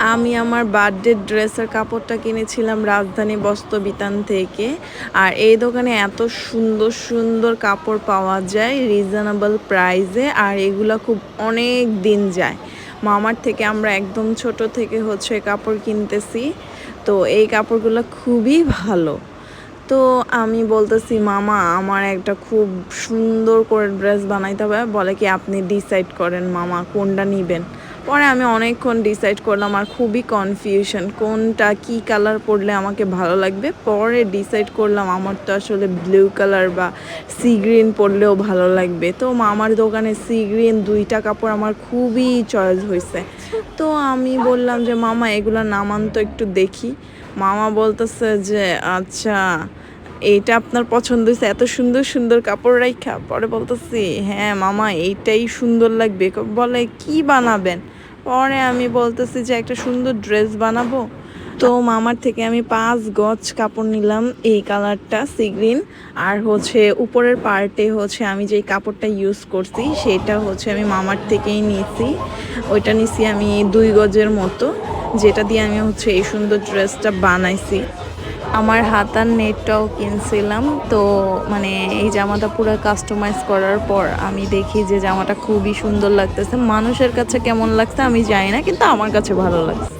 আমি আমার বার্থডে ড্রেসের কাপড়টা কিনেছিলাম রাজধানী বস্ত্রবিতান থেকে। আর এই দোকানে এত সুন্দর সুন্দর কাপড় পাওয়া যায় রিজনেবল প্রাইসে আর এগুলো খুব অনেক দিন যায়। মামার থেকে আমরা একদম ছোট থেকে হচ্ছে কাপড় কিনতেছি, তো এই কাপড়গুলো খুবই ভালো। তো আমি বলতেছি, মামা, আমার একটা খুব সুন্দর করে ড্রেস বানাইতে হবে। বলে কি, আপনি ডিসাইড করেন, মামা, কোনটা নিবেন? পরে আমি অনেকক্ষণ ডিসাইড করলাম আর খুবই কনফিউশন কোনটা কি কালার পরলে আমাকে ভালো লাগবে। পরে ডিসাইড করলাম আমার তো আসলে ব্লু কালার বা সি গ্রিন পরলেও ভালো লাগবে। তো মামার দোকানে সি গ্রিন দুইটা কাপড় আমার খুবই চয়েস হয়েছে তো আমি বললাম যে, মামা এগুলো নামান তো একটু দেখি। মামা বলতেছে যে আচ্ছা। এইটা আপনার পছন্দ হয়েছে এত সুন্দর সুন্দর কাপড় রাইখা। পরে বলতেছি হ্যাঁ মামা, এইটাই সুন্দর লাগবে। বলে, কি বানাবেন? পরে আমি বলতেছি যে, একটা সুন্দর ড্রেস বানাবো। তো মামার থেকে আমি পাঁচ গজ কাপড় নিলাম এই কালারটা, সি গ্রিন। আর হচ্ছে উপরের পার্টে হচ্ছে আমি যেই কাপড়টা ইউজ করছি, সেটা হচ্ছে আমি মামার থেকেই নিয়েছি। ওইটা নিছি আমি দুই গজের মতো, যেটা দিয়ে আমি হচ্ছে এই সুন্দর ড্রেসটা বানাইছি। আমার হাতার নেটটাও কিনছিলাম, তো মানে এই জামাটা পুরো কাস্টমাইজ করার পর আমি দেখি যে জামাটা খুবই সুন্দর লাগতেছে। মানুষের কাছে কেমন লাগছে আমি জানি না, কিন্তু আমার কাছে ভালো লাগছে।